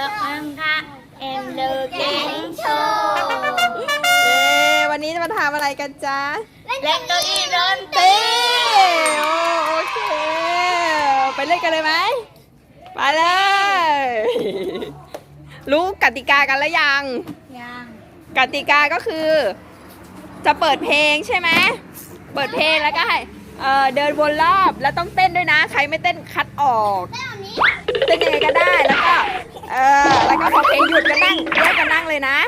ันเดอร์เกมโชว์เย้วันนี้จะมาทำอะไรกันจ๊ะ เล่นเก้าอี้ดนตรีเต้โอ้โอเค ไปเล่นกันเลยไหม ไปเลย รู้กติกากันแล้วยัง ยังกติกาก็คือ จะเปิดเพลงใช่ไหม เปิดเพลงแล้วก็ให้เอ่อเดินวนรอบแล้วต้องเต้นด้วยนะ ใครไม่เต้นคัดออก เต้นนี้ เต้นยังไงก็ได้แล้วก็ เออ แล้วก็พอเพลงหยุดก็นั่งแยกกันนั่งเลยนะ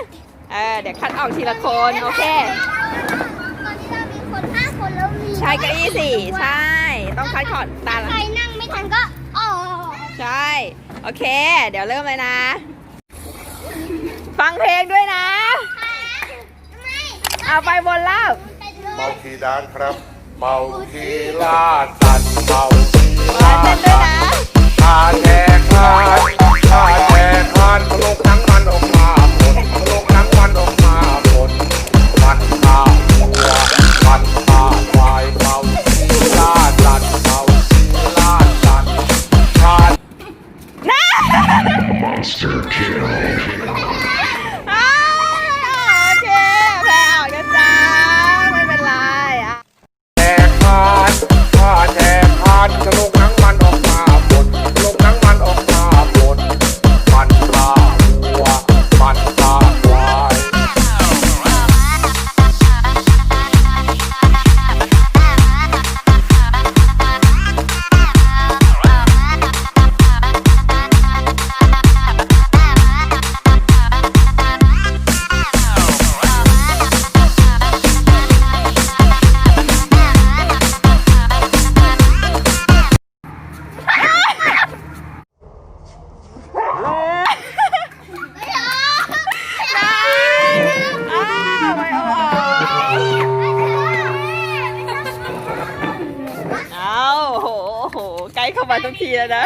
เออ เดี๋ยวคัดออกทีละคน โอเค ตอนนี้เรามีคนห้าคนแล้วมีใช่เก้าอี้สี่ใช่ ต้องคัดก่อนตาใครละนั่งไม่ทันก็ออกใช่ โอเค เดี๋ยวเริ่มเลยนะ ฟังเพลงด้วยนะไม่เอาไปบนรอบไปเลเมาย คีดานครับ เมาคีลาสันเมาคีมาลาเต้นด้ว เข้ามาทุกทีแล้วนะ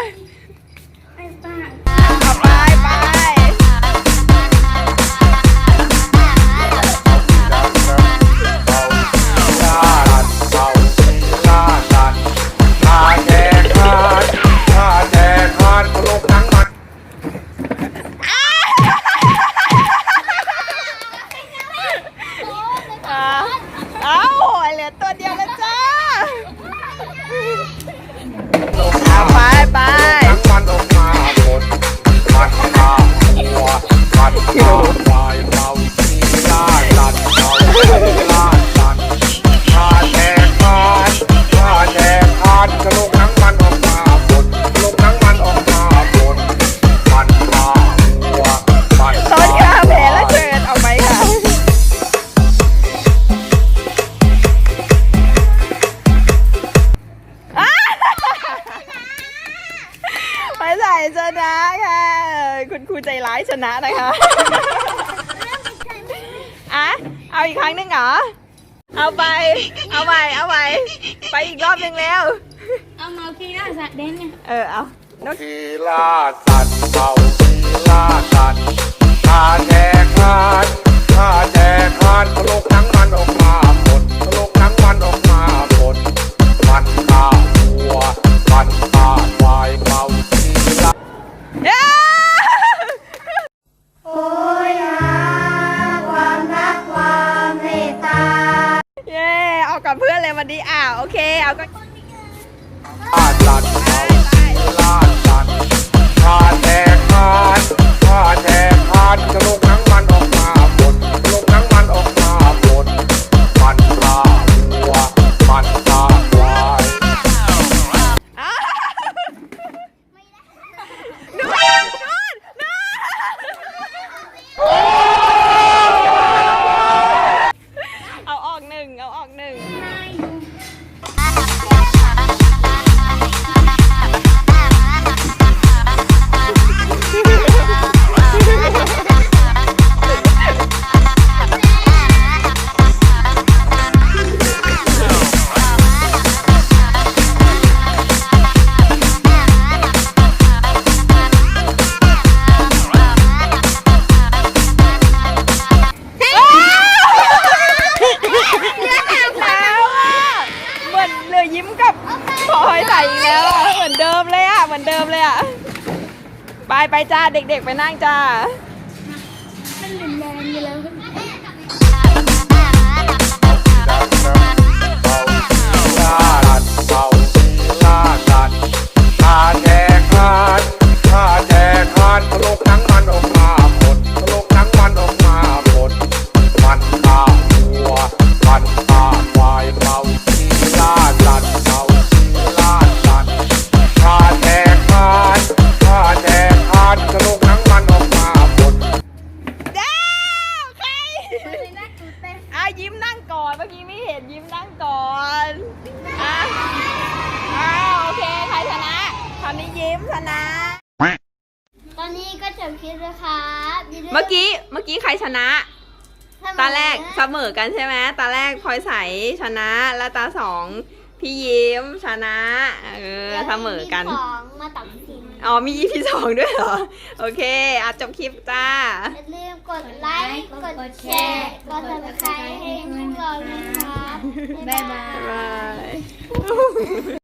คุณครูใจร้ายชนะนะคะอะเอาอีกครั้งหนึงเหรอ เอาไป เอาใหม่เอาใหม่ไปอีกรอบหนึ่งแล้ว เอาเมาคีน่าสัตว์เด่นเนี่ย เออ เอานกทีลาสันเมาทีลาสันชาแจก กับเพื่อนเลยวันนี้อ่าโอเค เอาก็ลาสัน ไปไปจ้าเด็กๆไปนั่งจ้าเป็นแรงอยู่แล้ว มื่อกี้ไม่เห็นยิ้มนั่งก่อนอะอ้าวโอเคใครชนะคราวนี้ยิ้มชนะ ตอนนี้ก็จบคลิปแล้วครับย่าลืเมื่อกี้เมื่อกี้ใครชนะเสมอตาแรกเสมอกันใช่ไหมตาแรกพลอยใสชนะ แล้วตาสองพี่ยิ้มชนะ เออเสมอกันดี๋ยวมีของมาตัดสิน อ๋อมี EP สองด้วยเหรอ โอเคอะจบคลิปจ้า อย่าลืมกดไลค์ กดแชร์ กด subscribe ให้พวกเราด้วยครับ บ๊ายบาย บ๊ายบาย